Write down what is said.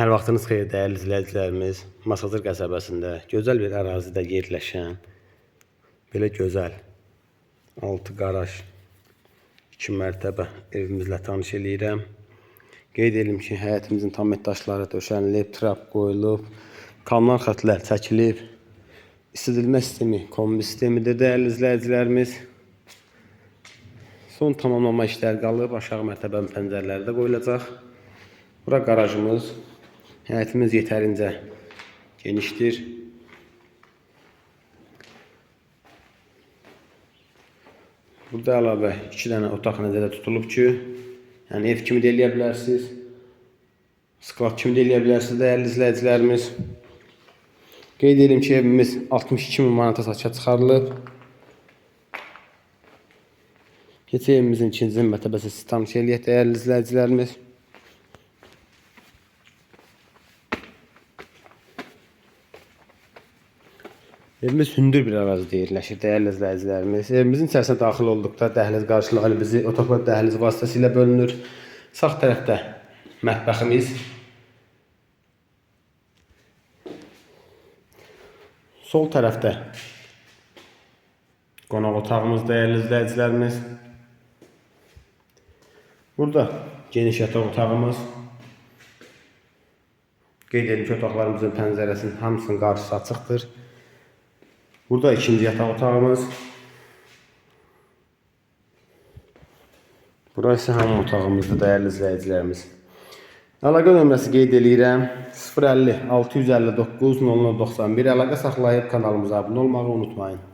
Hər vaxtınız xeyir dəyərli izləyicilərimiz. Masazır qəsəbəsində gözəl bir ərazidə yerləşən belə gözəl 6 qaraj 2 mərtəbə evimizlə tanış eləyirəm. Qeyd edim ki, həyətimizin tam daşları döşənilib, trap qoyulub, kanlar xətlər çəkilib. İstidilmə sistemi kombi sistemidir dəyərli izləyicilərimiz. Son tamamlama işləri qalıb. Aşağı mərtəbənin pəncərələri də qoyulacaq. Bura qarajımız. Həyətimiz yetərincə genişdir. Burada əlavə 2 dənə otaq nəzərdə tutulub ki, yəni ev kimi də eləyə bilərsiniz. Sklad kimi də eləyə bilərsiniz dəyərli. Qeyd edim ki, evimiz 62 min manata satışa çıxarılıb. Keçək evimizin ikinci mərtəbəsi sizi tanış eləyək dəyərli. Evimiz hündür bir ərazidə yerləşir dəyərli izləyicilərimiz. Evimizin içərisinə daxil olduqda dəhliz qarşılıqlı bizi və dəhliz vasitəsilə bölünür. Sağ tərəfdə mətbəximiz. Sol tərəfdə qonaq otağımız dəyərli izləyicilərimiz. Burada geniş yataq otağımız. Qeyd edim ki, otaqlarımızın pəncərəsinin hamısının qarşısı açıqdır. Burada ikinci yataq otağımız. Burası hamam otağımızdır dəyərli izləyicilərimiz. Əlaqə nömrəsi qeyd eləyirəm. 050 659 0091 əlaqə saxlayıb kanalımıza abunə olmağı unutmayın.